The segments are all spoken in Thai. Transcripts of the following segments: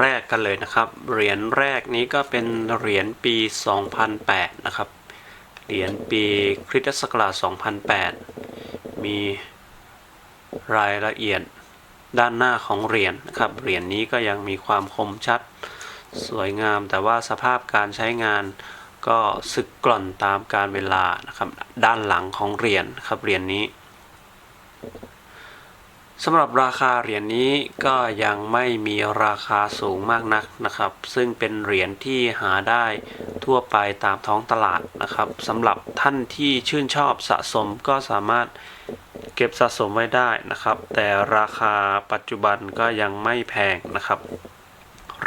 แรกกันเลยนะครับ เหรียญแรกนี้ก็เป็นเหรียญปี 2008 นะครับ เหรียญปีคริสตศักราช 2008 มีรายละเอียดด้านหน้าของเหรียญนะครับ เหรียญนี้ก็ยังมีความคมชัดสวยงาม แต่ว่าสภาพการใช้งานก็สึกกร่อนตามการเวลานะครับ ด้านหลังของเหรียญครับ เหรียญนี้ สำหรับราคาเหรียญนี้ก็ยังไม่มีราคาสูงมากนักนะครับ ซึ่งเป็นเหรียญที่หาได้ทั่วไปตามท้องตลาดนะครับสำหรับท่านที่ชื่นชอบสะสมก็สามารถเก็บสะสมไว้ได้นะครับ แต่ราคาปัจจุบันก็ยังไม่แพงนะครับ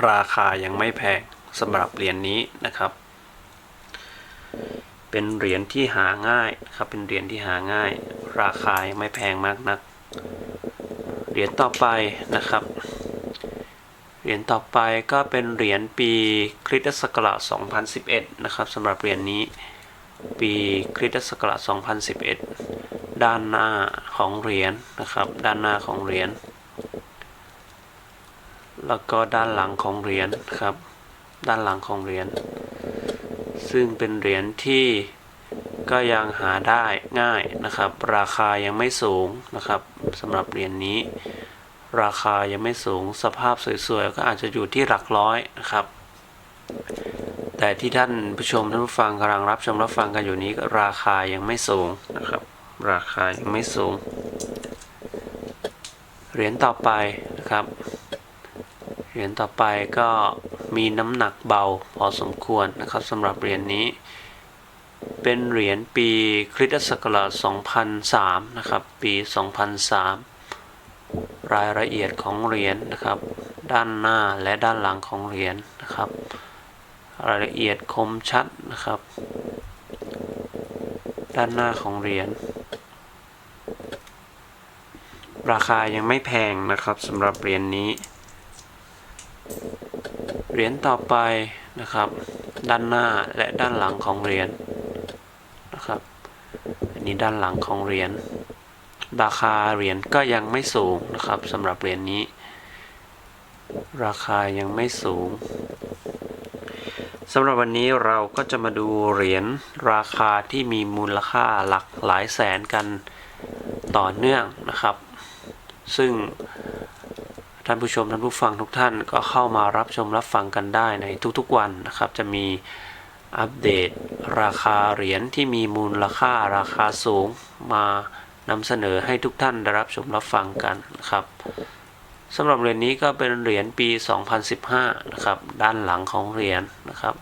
ราคายังไม่แพงสำหรับเหรียญนี้นะครับ เป็นเหรียญที่หาง่ายครับเป็นเหรียญที่หาง่าย ราคายังไม่แพงมากนัก เหรียญต่อไปนะครับ เหรียญต่อไปก็เป็นเหรียญปีคริสตศักราช 2011 นะครับสำหรับเหรียญนี้ปีคริสตศักราช 2011 ด้านหน้าของเหรียญนะครับ ด้านหน้าของเหรียญ แล้วก็ด้านหลังของเหรียญครับ ด้านหลังของเหรียญ ซึ่งเป็นเหรียญที่ ก็ยังหาได้ง่ายนะครับ ราคายังไม่สูงนะครับสำหรับเหรียญนี้ ราคายังไม่สูงสภาพสวยๆ ก็อาจจะอยู่ที่หลักร้อยนะครับ แต่ที่ท่านผู้ชมท่านผู้ฟังกำลังรับชมรับฟังกันอยู่นี้ก็ราคายังไม่สูงนะครับ ราคายังไม่สูง เหรียญต่อไปนะครับเหรียญต่อไปก็มีน้ำหนักเบาพอสมควรนะครับสำหรับเหรียญนี้ เป็นเหรียญปีคริสตศักราช 2003 นะครับ ปี 2003 รายละเอียดของเหรียญนะครับ ด้านหน้าและด้านหลังของเหรียญนะครับ รายละเอียดคมชัดนะครับ ด้านหน้าของเหรียญ ราคายังไม่แพงนะครับสำหรับเหรียญนี้ เหรียญต่อไปนะครับ ด้านหน้าและด้านหลังของเหรียญ นี้ด้านหลังของเหรียญราคาเหรียญก็ยังไม่สูงนะครับสำหรับเหรียญนี้ ราคายังไม่สูงสำหรับวันนี้เราก็จะมาดูเหรียญราคาที่มีมูลค่าหลักหลายแสนกันต่อเนื่องนะครับ ซึ่งท่านผู้ชมท่านผู้ฟังทุกท่านก็เข้ามารับชมรับฟังกันได้ในทุกๆวันนะครับ จะมี อัปเดตราคาเหรียญที่มีมูลค่าราคาสูงมานำเสนอให้ทุกท่านได้รับชมรับฟังกันนะครับสำหรับเหรียญนี้ก็เป็นเหรียญปี 2015 นะครับ ด้านหลังของเหรียญนะครับ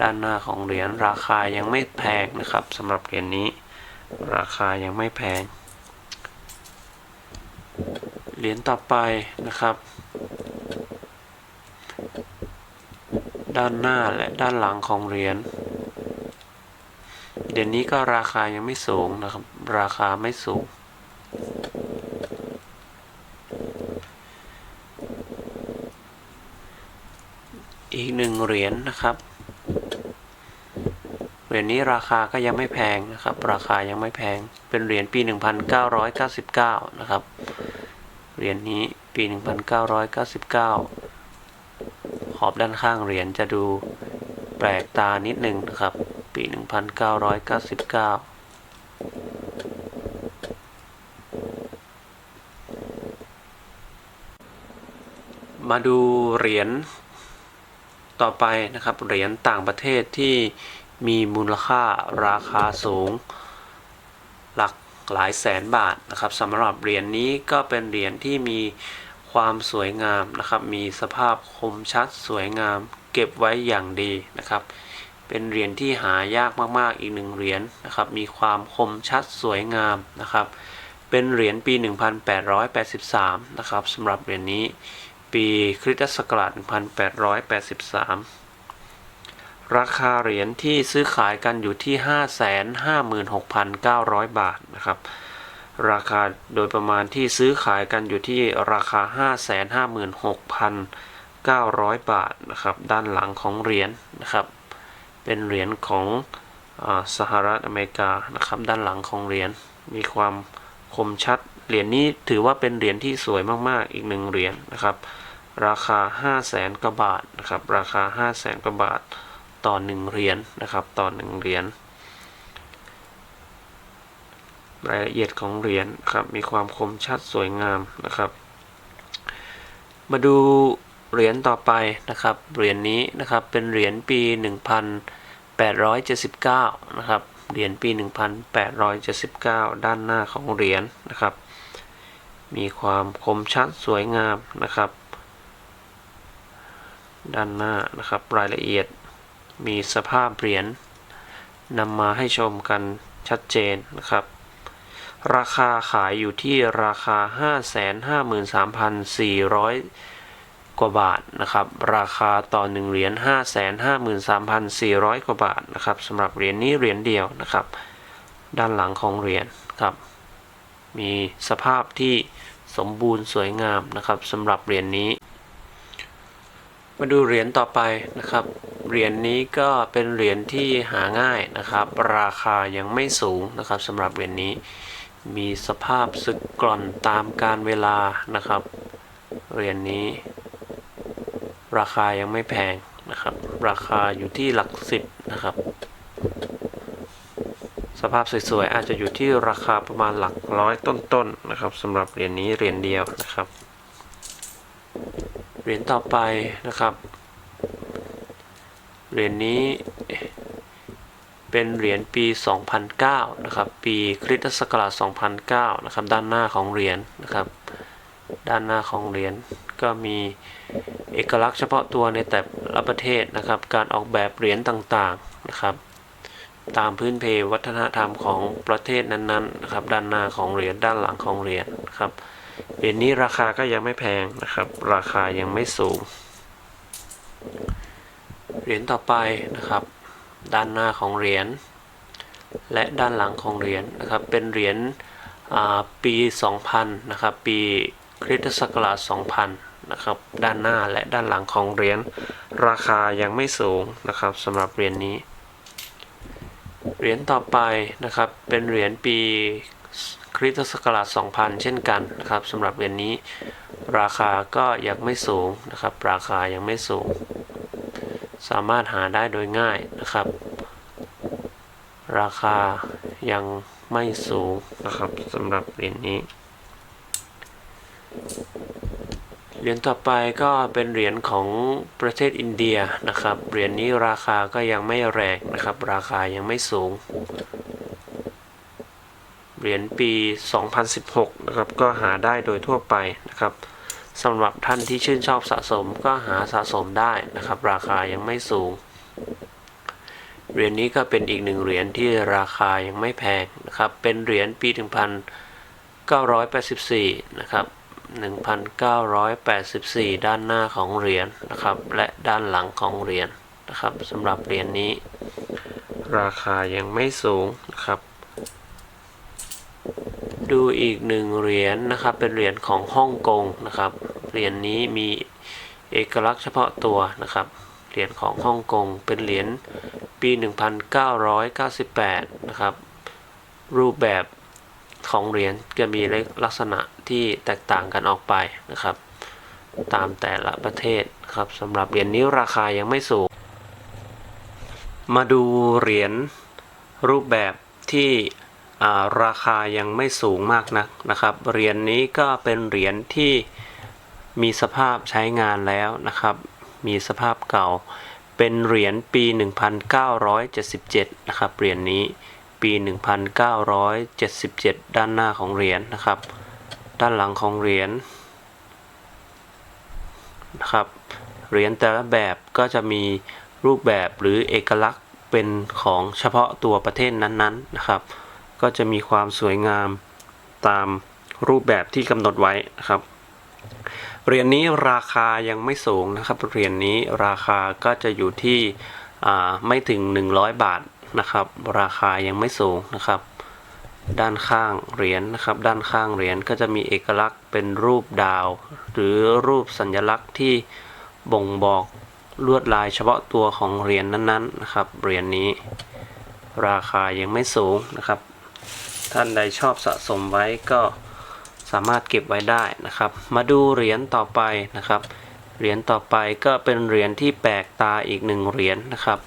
ด้านหน้าของเหรียญราคายังไม่แพงนะครับสำหรับเหรียญนี้ ราคายังไม่แพง เหรียญต่อไปนะครับ ด้านหน้าและด้านหลังของเหรียญเดี๋ยวนี้ก็ราคายังไม่สูงนะครับ ราคาไม่สูง อีกหนึ่งเหรียญนะครับ เหรียญนี้ราคาก็ยังไม่แพงนะครับ ราคายังไม่แพง เป็นเหรียญปี 1999 นะครับ เหรียญนี้ปี 1999 ขอบด้านข้างเหรียญจะดูแปลกตานิดหนึ่งนะครับ ปี 1999มาดูเหรียญต่อไปนะครับ เหรียญต่างประเทศที่มีมูลค่าราคาสูง หลักหลายแสนบาทนะครับสำหรับเหรียญนี้ก็เป็นเหรียญที่มี ความสวยงามนะครับ มีสภาพคมชัดสวยงาม เก็บไว้อย่างดีนะครับ เป็นเหรียญที่หายากมากๆ อีกหนึ่งเหรียญนะครับ มีความคมชัดสวยงามนะครับ เป็นเหรียญปี 1883 นะครับสำหรับเหรียญนี้ ปีคริสตศักราช 1883 ราคาเหรียญที่ซื้อขายกันอยู่ที่ 556,900 บาทนะครับ ราคาโดยประมาณที่ซื้อขายกันอยู่ที่ราคา 556,900 บาทนะครับ ด้านหลังของเหรียญนะครับ เป็นเหรียญของอสหรัฐอเมริกานะครับ ด้านหลังของเหรียญมีความคมชัด เหรียญนี้ถือว่าเป็นเหรียญที่สวยมากๆ อีกหนึ่งเหรียญนะครับ ราคา 5 0 0แสนกว่าบาทนะครับ ราคา 5 0 0แสนกว่าบาทต่อ1เหรียญนะครับ ต่อ1เหรียญ รายละเอียดของเหรียญครับมีความคมชัดสวยงามนะครับ มาดูเหรียญต่อไปนะครับเหรียญนี้นะครับเป็นเหรียญปี 1879นะครับเหรียญปี 1879 ด้านหน้าของเหรียญนะครับ มีความคมชัดสวยงามนะครับ ด้านหน้านะครับรายละเอียดมีสภาพเหรียญนำมาให้ชมกันชัดเจนนะครับ ราคาขายอยู่ที่ราคา 553,400 กว่าบาทนะครับ ราคาต่อ1เหรียญ553,400 กว่าบาทนะครับสำหรับเหรียญนี้เหรียญเดียวนะครับ ด้านหลังของเหรียญครับ มีสภาพที่สมบูรณ์สวยงามนะครับสำหรับเหรียญนี้ มาดูเหรียญต่อไปนะครับเหรียญนี้ก็เป็นเหรียญที่หาง่ายนะครับ ราคายังไม่สูงนะครับสำหรับเหรียญนี้ มีสภาพสึกกร่อนตามการเวลานะครับ เหรียญนี้ ราคายังไม่แพงนะครับ ราคาอยู่ที่หลักสิบนะครับ สภาพสวยๆอาจจะอยู่ที่ราคาประมาณหลักร้อยต้นๆนะครับสำหรับเหรียญนี้เหรียญเดียวนะครับ เหรียญต่อไปนะครับ เหรียญนี้ เป็นเหรียญปี 2009 นะครับ ปีคริสตศักราช 2009 นะครับ ด้านหน้าของเหรียญนะครับ ด้านหน้าของเหรียญก็มีเอกลักษณ์เฉพาะตัวในแต่ละประเทศนะครับ การออกแบบเหรียญต่างๆ นะครับ ตามพื้นเพวัฒนธรรมของประเทศนั้นๆนะครับ ด้านหน้าของเหรียญ ด้านหลังของเหรียญนะครับ เหรียญนี้ราคาก็ยังไม่แพงนะครับ ราคายังไม่สูง เหรียญต่อไปนะครับ ด้านหน้าของเหรียญและด้านหลังของเหรียญนะครับ เป็นเหรียญปี 2000 นะครับ ปีคริสตศักราช 2000 นะครับ ด้านหน้าและด้านหลังของเหรียญราคายังไม่สูงนะครับสำหรับเหรียญนี้ เหรียญต่อไปนะครับ เป็นเหรียญปีคริสตศักราช 2000 เช่นกันนะครับสำหรับเหรียญนี้ ราคาก็ยังไม่สูงนะครับ ราคายังไม่สูง สามารถหาได้โดยง่ายนะครับ ราคายังไม่สูงนะครับสำหรับเหรียญนี้เหรียญต่อไปก็เป็นเหรียญของประเทศอินเดียนะครับ เหรียญนี้ราคาก็ยังไม่แรงนะครับ ราคายังไม่สูง เหรียญปี 2016 นะครับ ก็หาได้โดยทั่วไปนะครับ สำหรับท่านที่ชื่นชอบสะสมก็หาสะสมได้นะครับ ราคายังไม่สูง เหรียญนี้ก็เป็นอีกหนึ่งเหรียญที่ราคายังไม่แพงนะครับ เป็นเหรียญปี 1984 นะครับ 1984 ด้านหน้าของเหรียญนะครับ และด้านหลังของเหรียญนะครับสำหรับเหรียญนี้ ราคายังไม่สูงนะครับ ดูอีกหนึ่งเหรียญนะครับ เป็นเหรียญของฮ่องกงนะครับ เหรียญนี้มีเอกลักษณ์เฉพาะตัวนะครับ เหรียญของฮ่องกง เป็นเหรียญปี 1998 นะครับ รูปแบบของเหรียญจะมีลักษณะที่แตกต่างกันออกไปนะครับ ตามแต่ละประเทศครับสำหรับเหรียญนี้ราคายังไม่สูง มาดูเหรียญรูปแบบที่ ราคายังไม่สูงมากนักนะครับ เหรียญนี้ก็เป็นเหรียญที่มีสภาพใช้งานแล้วนะครับ มีสภาพเก่า เป็นเหรียญปี 1977 นะครับ เหรียญนี้ปี 1977 ด้านหน้าของเหรียญนะครับ ด้านหลังของเหรียญนะครับ เหรียญแต่ละแบบก็จะมีรูปแบบหรือเอกลักษณ์เป็นของเฉพาะตัวประเทศนั้นๆนะครับ ก็จะมีความสวยงามตามรูปแบบที่กำหนดไว้นะครับเหรียญนี้ราคายังไม่สูงนะครับเหรียญนี้ราคาก็จะอยู่ที่ไม่ถึง 100 บาทนะครับ ราคายังไม่สูงนะครับ ด้านข้างเหรียญนะครับ ด้านข้างเหรียญก็จะมีเอกลักษณ์เป็นรูปดาว หรือรูปสัญลักษณ์ที่บ่งบอกลวดลายเฉพาะตัวของเหรียญนั้นๆนะครับเหรียญนี้ ราคายังไม่สูงนะครับ ท่านใดชอบสะสมไว้ก็สามารถเก็บไว้ได้นะครับ มาดูเหรียญต่อไปนะครับ เหรียญต่อไปก็เป็นเหรียญที่แปลกตาอีกหนึ่งเหรียญนะครับ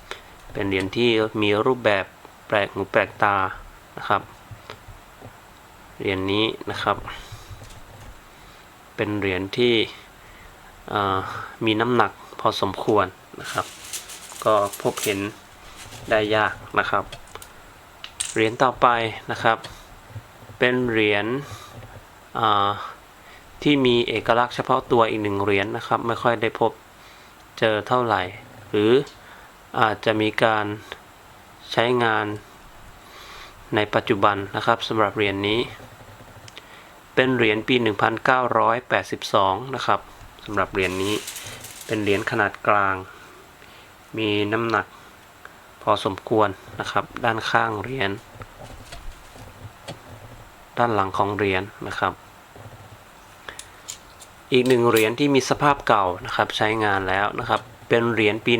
เป็นเหรียญที่มีรูปแบบแปลกหูแปลกตานะครับ เหรียญนี้นะครับ เป็นเหรียญที่มีน้ำหนักพอสมควรนะครับ ก็พบเห็นได้ยากนะครับ เหรียญต่อไปนะครับ เป็นเหรียญที่มีเอกลักษณ์เฉพาะตัวอีกหนึ่งเหรียญนะครับ ไม่ค่อยได้พบเจอเท่าไหร่ หรืออาจจะมีการใช้งานในปัจจุบันนะครับสำหรับเหรียญนี้ เป็นเหรียญปี 1982 นะครับสำหรับเหรียญนี้เป็นเหรียญขนาดกลาง มีน้ำหนัก พอสมควรนะครับ ด้านข้างเหรียญด้านหลังของเหรียญนะครับ อีกหนึ่งเหรียญที่มีสภาพเก่านะครับใช้งานแล้วนะครับ เป็นเหรียญปี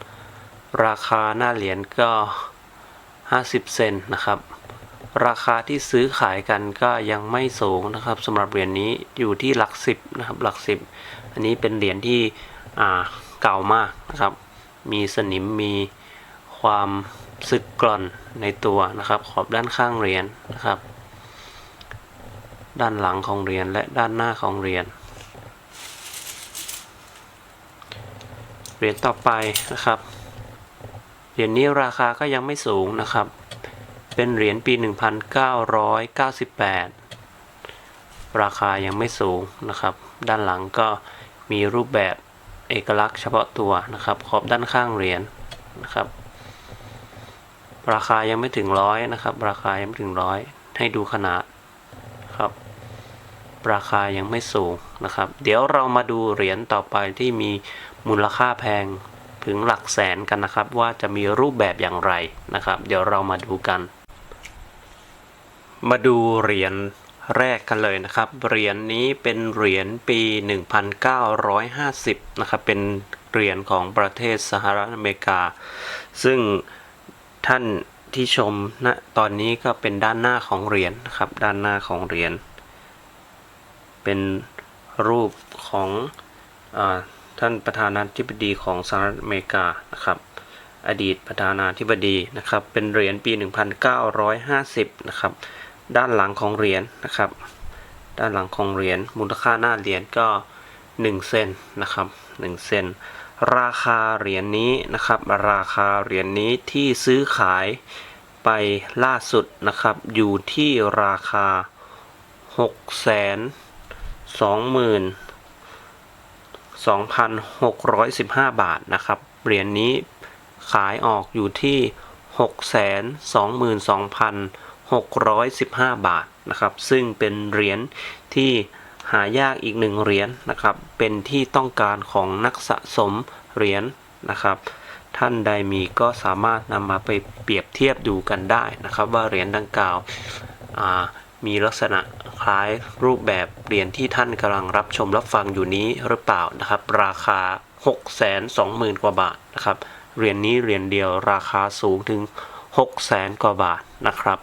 1967 ราคาหน้าเหรียญก็ 50 เซนนะครับ ราคาที่ซื้อขายกันก็ยังไม่สูงนะครับสำหรับเหรียญนี้อยู่ที่หลักสิบนะครับหลักสิบอันนี้เป็นเหรียญที่เก่ามากนะครับ มีสนิมมีความสึกกร่อนในตัวนะครับ ขอบด้านข้างเหรียญนะครับ ด้านหลังของเหรียญและด้านหน้าของเหรียญเหรียญต่อไปนะครับเหรียญนี้ราคาก็ยังไม่สูงนะครับ เป็นเหรียญปี 1998 ราคายังไม่สูงนะครับ ด้านหลังก็มีรูปแบบ เอกลักษณ์เฉพาะตัวนะครับ ขอบด้านข้างเหรียญนะครับ ราคายังไม่ถึงร้อยนะครับ ราคายังไม่ถึงร้อยให้ดูขนาดครับ ราคายังไม่สูงนะครับ เดี๋ยวเรามาดูเหรียญต่อไปที่มีมูลค่าแพงถึงหลักแสนกันนะครับ ว่าจะมีรูปแบบอย่างไรนะครับ เดี๋ยวเรามาดูกัน มาดูเหรียญ แรกกันเลยนะครับ เหรียญนี้เป็นเหรียญปี 1950 นะครับ เป็นเหรียญของประเทศสหรัฐอเมริกา ซึ่งท่านที่ชมณตอนนี้ก็เป็นด้านหน้าของเหรียญนะครับ ด้านหน้าของเหรียญ เป็นรูปของอท่านประธานาธิบดีของสหรัฐอเมริกา นะครับ อดีตประธานาธิบดีนะครับ เป็นเหรียญปี 1950 นะครับ ด้านหลังของเหรียญนะครับ ด้านหลังของเหรียญมูลค่าหน้าเหรียญก็ 1 เซนนะครับ1เซนราคาเหรียญนี้นะครับ ราคาเหรียญนี้ที่ซื้อขายไปล่าสุดนะครับ อยู่ที่ราคา6แสน2 0 0 0 2,615 บาทนะครับ เหรียญนี้ขายออกอยู่ที่ 615 บาทนะครับ ซึ่งเป็นเหรียญที่หายากอีกหนึ่งเหรียญนะครับ เป็นที่ต้องการของนักสะสมเหรียญนะครับ ท่านใดมีก็สามารถนำมาไปเปรียบเทียบดูกันได้นะครับ ว่าเหรียญดังกล่าวามีลักษณะคล้ายรูปแบบเหรียญที่ท่านกำลังรับชมรับฟังอยู่นี้หรือเปล่านะครับ ราคา 6 2 0 0 0 0 กว่าบาทนะครับ เหรียญนี้เหรียญเดียวราคาสูงถึง 6 0 0 0 0 0 กว่าบาทนะครับ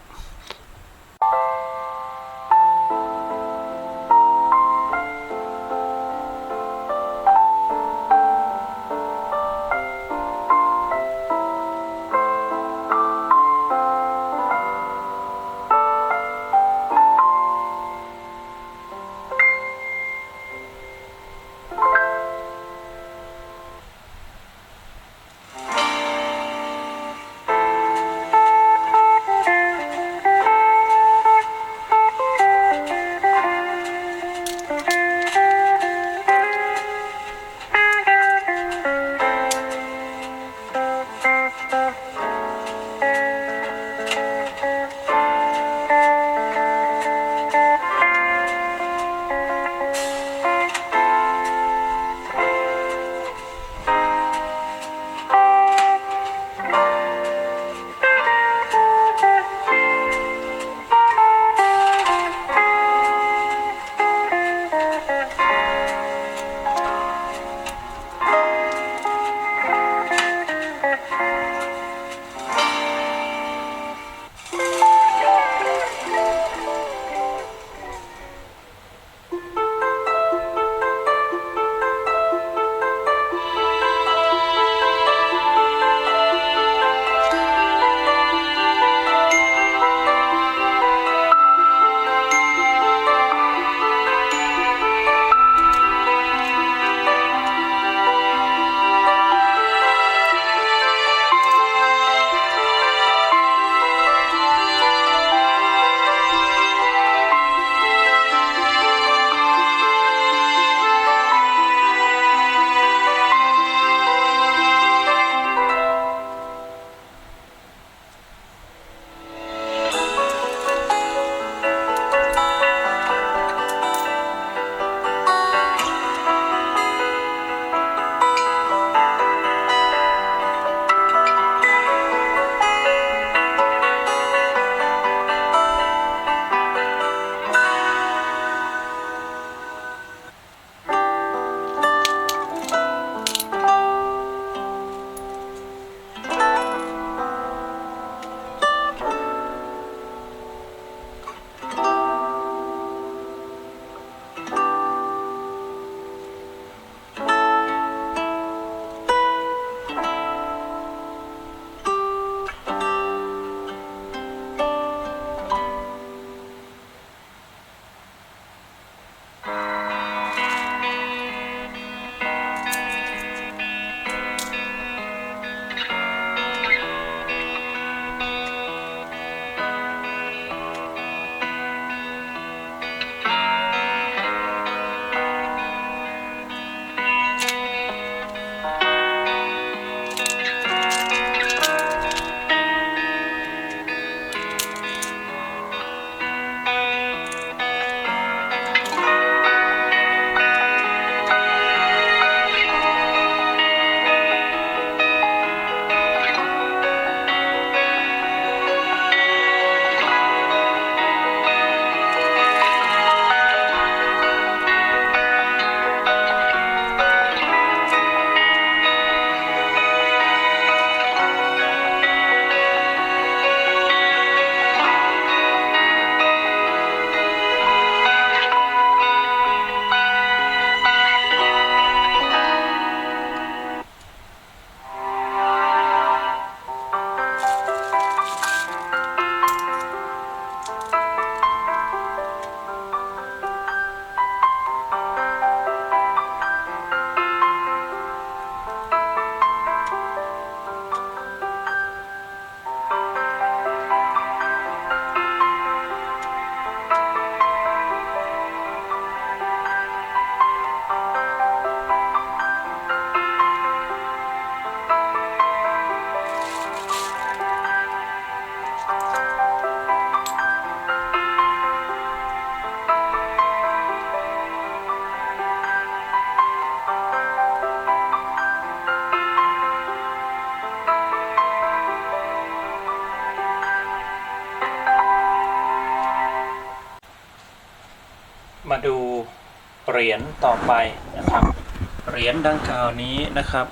มาดูเหรียญต่อไปนะครับเหรียญดังกล่าวนี้นะครับ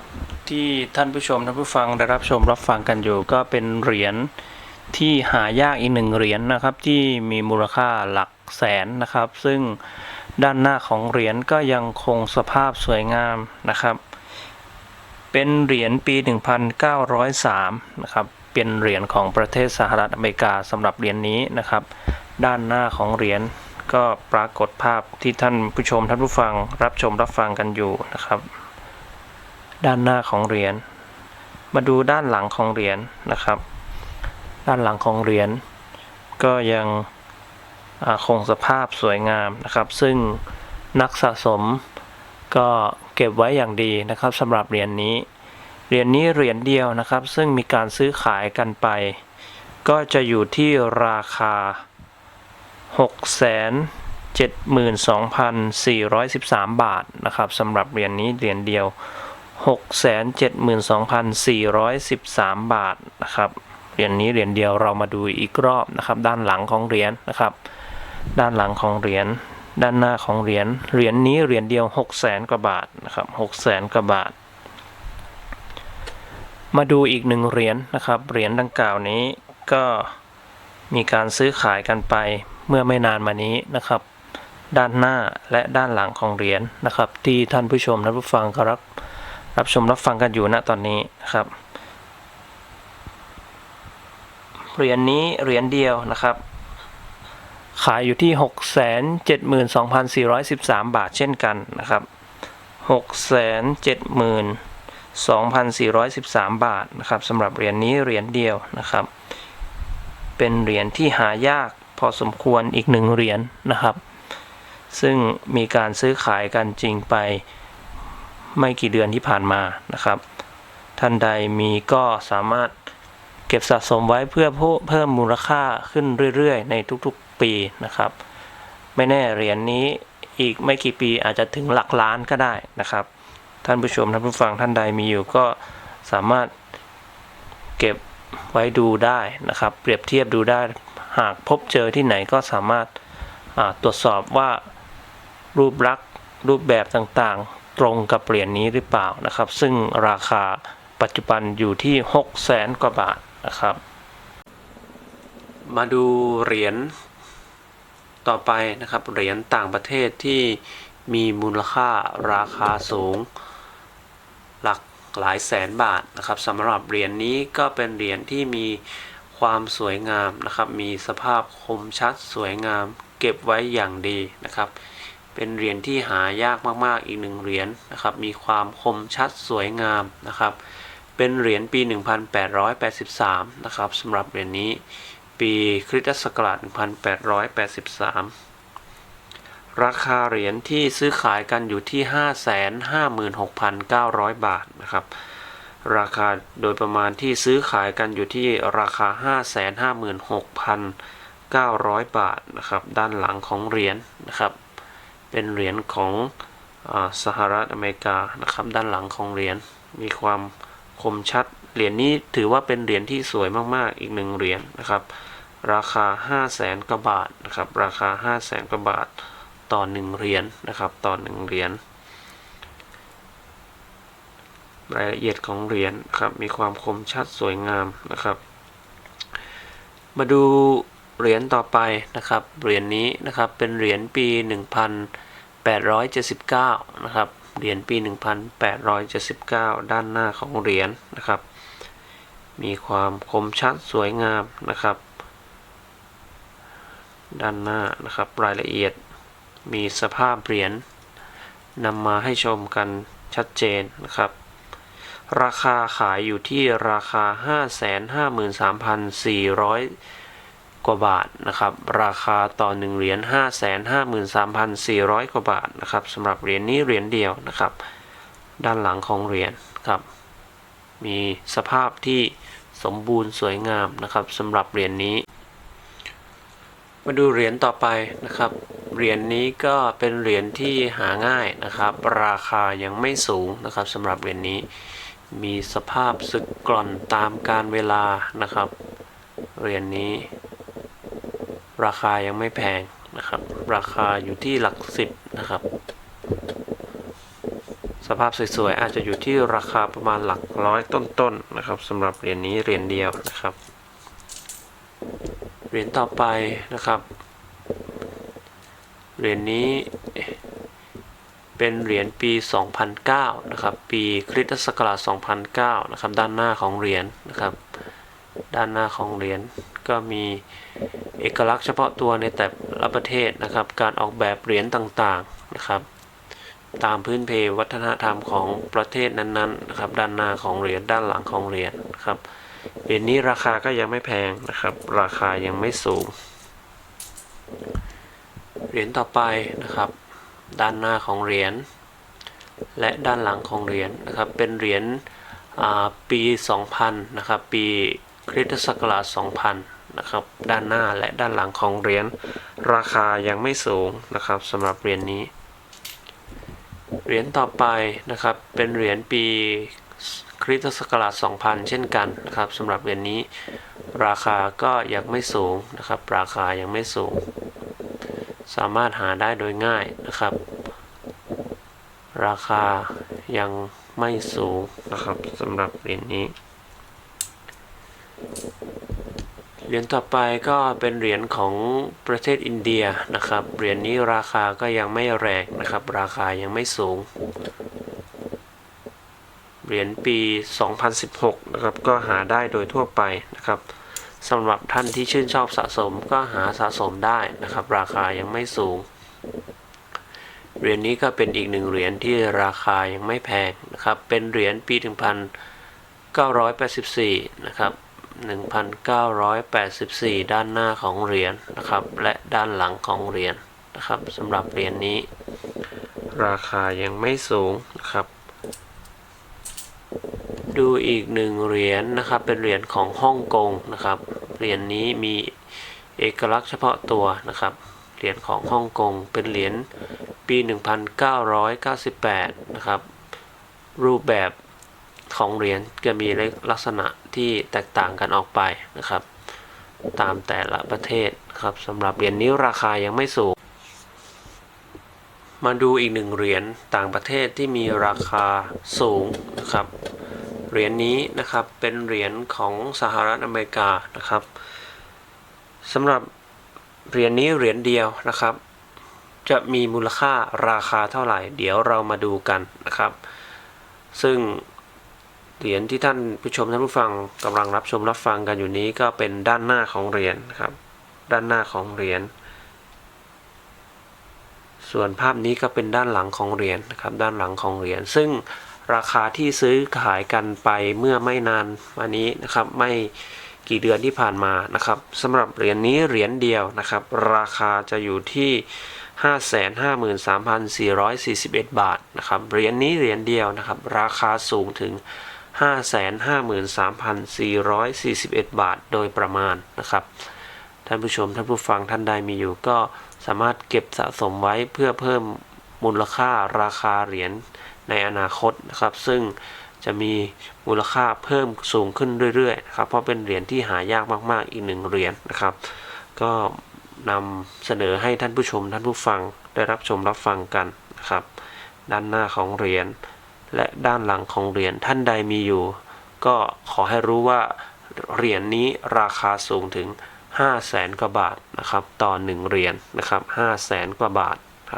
ที่ท่านผู้ชมท่านผู้ฟังได้รับชมรับฟังกันอยู่ ก็เป็นเหรียญที่หายากอีกหนึ่งเหรียญนะครับ ที่มีมูลค่าหลักแสนนะครับ ซึ่งด้านหน้าของเหรียญก็ยังคงสภาพสวยงามนะครับ เป็นเหรียญปี 1903 นะครับ เป็นเหรียญของประเทศสหรัฐอเมริกาสำหรับเหรียญนี้นะครับ ด้านหน้าของเหรียญ ก็ปรากฏภาพที่ท่านผู้ชมท่านผู้ฟังรับชมรับฟังกันอยู่นะครับ ด้านหน้าของเหรียญ มาดูด้านหลังของเหรียญนะครับ ด้านหลังของเหรียญก็ยังคงสภาพสวยงามนะครับ ซึ่งนักสะสมก็เก็บไว้อย่างดีนะครับสำหรับเหรียญนี้ เหรียญนี้เหรียญเดียวนะครับ ซึ่งมีการซื้อขายกันไป ก็จะอยู่ที่ราคา 672,413 บาทนะครับสำหรับเหรียญนี้เหรียญเดียว 672,413 บาทนะครับเหรียญนี้เหรียญเดียวเรามาดูอีกรอบนะครับ ด้านหลังของเหรียญนะครับ ด้านหลังของเหรียญด้านหน้าของเหรียญเหรียญนี้เหรียญเดียว 600,000กว่าบาทนะครับ600,000กว่าบาท มาดูอีกหนึ่งเหรียญนะครับเหรียญดังกล่าวนี้ก็มีการซื้อขายกันไป เมื่อไม่นานมานี้นะครับ ด้านหน้าและด้านหลังของเหรียญนะครับ ที่ท่านผู้ชมและผู้ฟังก็รับรับชมรับฟังกันอยู่ณตอนนี้นะครับเหรียญนี้เหรียญเดียวนะครับ ขายอยู่ที่ 672,413 บาทเช่นกันนะครับ672,413 บาทนะครับสำหรับเหรียญนี้เหรียญเดียวนะครับ เป็นเหรียญที่หายาก พอสมควรอีกหนึ่งเหรียญนะครับ ซึ่งมีการซื้อขายกันจริงไปไม่กี่เดือนที่ผ่านมานะครับ ท่านใดมีก็สามารถเก็บสะสมไว้เพื่อเพิ่มมูลค่าขึ้นเรื่อยๆ ในทุกๆปีนะครับ ไม่แน่เหรียญนี้อีกไม่กี่ปีอาจจะถึงหลักล้านก็ได้นะครับ ท่านผู้ชมท่านผู้ฟังท่านใดมีอยู่ก็สามารถเก็บไว้ดูได้นะครับ เปรียบเทียบดูได้ หากพบเจอที่ไหนก็สามารถตรวจสอบว่ารูปลักษณ์รูปแบบต่างๆ ตรงกับเหรียญนี้หรือเปล่านะครับ ซึ่งราคาปัจจุบันอยู่ที่ 6 0แสนกว่าบาทนะครับ มาดูเหรียญต่อไปนะครับเหรียญต่างประเทศที่มีมูลค่าราคาสูง หลักหลายแสนบาทนะครับสำหรับเหรียญนี้ก็เป็นเหรียญที่มี ความสวยงามนะครับ มีสภาพคมชัดสวยงาม เก็บไว้อย่างดีนะครับ เป็นเหรียญที่หายากมากๆอีกหนึ่งเหรียญนะครับ มีความคมชัดสวยงามนะครับ เป็นเหรียญปี 1883 นะครับสำหรับเหรียญนี้ปีคริสตศักราช 1883 ราคาเหรียญที่ซื้อขายกันอยู่ที่ 556,900 บาทนะครับ ราคาโดยประมาณที่ซื้อขายกันอยู่ที่ราคา 556,900 บาทนะครับ ด้านหลังของเหรียญนะครับ เป็นเหรียญของอสหรัฐอเมริกานะครับ ด้านหลังของเหรียญมีความคมชัด เหรียญนี้ถือว่าเป็นเหรียญที่สวยมากๆ อีกหนึ่งเหรียญนะครับ ราคา 5 0 0แสนกว่าบาทนะครับ ราคา 5 0 0แสนกว่าบาทต่อหนึ่งเหรียญนะครับ ต่อหนึ่งเหรียญ รายละเอียดของเหรียญครับมีความคมชัดสวยงามนะครับ มาดูเหรียญต่อไปนะครับเหรียญนี้นะครับเป็นเหรียญปี 1879นะครับเหรียญปี 1879 ด้านหน้าของเหรียญนะครับ มีความคมชัดสวยงามนะครับ ด้านหน้านะครับรายละเอียดมีสภาพเหรียญนำมาให้ชมกันชัดเจนนะครับ ราคาขายอยู่ที่ราคา 553,400 กว่าบาทนะครับ ราคาต่อ1เหรียญ553,400 กว่าบาทนะครับสำหรับเหรียญนี้เหรียญเดียวนะครับ ด้านหลังของเหรียญครับ มีสภาพที่สมบูรณ์สวยงามนะครับสำหรับเหรียญนี้ มาดูเหรียญต่อไปนะครับ เหรียญนี้ก็เป็นเหรียญที่หาง่ายนะครับ ราคายังไม่สูงนะครับสำหรับเหรียญนี้ มีสภาพสึกกร่อนตามการเวลานะครับ เหรียญนี้ ราคายังไม่แพงนะครับ ราคาอยู่ที่หลักสิบนะครับสสภาพสวยๆอาจจะอยู่ที่ราคาประมาณหลักร้อยต้นๆนะครับสำหรับเหรียญนี้เหรียญเดียวนะครับเหรียญต่อไปนะครับเหรียญนี้ เป็นเหรียญปี 2009 นะครับ ปีคริสตศักราช 2009 นะครับ ด้านหน้าของเหรียญนะครับ ด้านหน้าของเหรียญก็มีเอกลักษณ์เฉพาะตัวในแต่ละประเทศนะครับ การออกแบบเหรียญต่างๆนะครับ ตามพื้นเพวัฒนธรรมของประเทศนั้นๆนะครับ ด้านหน้าของเหรียญด้านหลังของเหรียญนะครับเหรียญนี้ราคาก็ยังไม่แพงนะครับ ราคายังไม่สูง เหรียญต่อไปนะครับ ด้านหน้าของเหรียญและด้านหลังของเหรียญนะครับ เป็นเหรียญปี 2000 นะครับ ปีคริสตศักราช 2000 นะครับ ด้านหน้าและด้านหลังของเหรียญราคายังไม่สูงนะครับสำหรับเหรียญนี้ เหรียญต่อไปนะครับ เป็นเหรียญปีคริสตศักราช 2000 เช่นกันนะครับสำหรับเหรียญนี้ ราคาก็ยังไม่สูงนะครับ ราคายังไม่สูง สามารถหาได้โดยง่ายนะครับ ราคายังไม่สูงนะครับสำหรับเหรียญนี้ เหรียญต่อไปก็เป็นเหรียญของประเทศอินเดียนะครับ เหรียญนี้ราคาก็ยังไม่แรงนะครับ ราคายังไม่สูง เหรียญปี 2016 นะครับ ก็หาได้โดยทั่วไปนะครับ สำหรับท่านที่ชื่นชอบสะสมก็หาสะสมได้นะครับ ราคายังไม่สูง เหรียญนี้ก็เป็นอีกหนึ่งเหรียญที่ราคายังไม่แพงนะครับ เป็นเหรียญปี 1984 นะครับ 1984 ด้านหน้าของเหรียญนะครับ และด้านหลังของเหรียญนะครับสำหรับเหรียญนี้ ราคายังไม่สูงนะครับ ดูอีกหนึ่งเหรียญนะครับ เป็นเหรียญของฮ่องกงนะครับ เหรียญนี้มีเอกลักษณ์เฉพาะตัวนะครับ เหรียญของฮ่องกง เป็นเหรียญปี 1998 นะครับ รูปแบบของเหรียญจะมีลักษณะที่แตกต่างกันออกไปนะครับ ตามแต่ละประเทศครับสำหรับเหรียญนี้ราคายังไม่สูง มาดูอีกหนึ่งเหรียญต่างประเทศที่มีราคาสูงนะครับ เหรียญนี้นะครับเป็นเหรียญของสหรัฐอเมริกานะครับสำหรับเหรียญนี้เหรียญเดียวนะครับ จะมีมูลค่าราคาเท่าไหร่ เดี๋ยวเรามาดูกันนะครับ ซึ่งเหรียญที่ท่านผู้ชมท่านผู้ฟังกำลังรับชมรับฟังกันอยู่นี้ก็เป็นด้านหน้าของเหรียญนะครับ ด้านหน้าของเหรียญ ส่วนภาพนี้ก็เป็นด้านหลังของเหรียญนะครับด้านหลังของเหรียญซึ่งราคาที่ซื้อขายกันไปเมื่อไม่นานมานี้นะครับไม่กี่เดือนที่ผ่านมานะครับสำหรับเหรียญนี้เหรียญเดียวนะครับ ราคาจะอยู่ที่ 553,441 บาทนะครับเหรียญนี้เหรียญเดียวนะครับ ราคาสูงถึง 553,441 บาทโดยประมาณนะครับ ท่านผู้ชมท่านผู้ฟังท่านใดมีอยู่ก็ สามารถเก็บสะสมไว้เพื่อเพิ่มมูลค่าราคาเหรียญในอนาคตนะครับ ซึ่งจะมีมูลค่าเพิ่มสูงขึ้นเรื่อยๆนะครับ เพราะเป็นเหรียญที่หายากมากๆ อีกหนึ่งเหรียญนะครับ ก็นำเสนอให้ท่านผู้ชมท่านผู้ฟังได้รับชมรับฟังกันนะครับ ด้านหน้าของเหรียญและด้านหลังของเหรียญท่านใดมีอยู่ ก็ขอให้รู้ว่าเหรียญนี้ราคาสูงถึง 5 0 0แสนกว่าบาทนะครับต่อ 1 เหรียญนะครับ5 0 0แสนกว่าบาท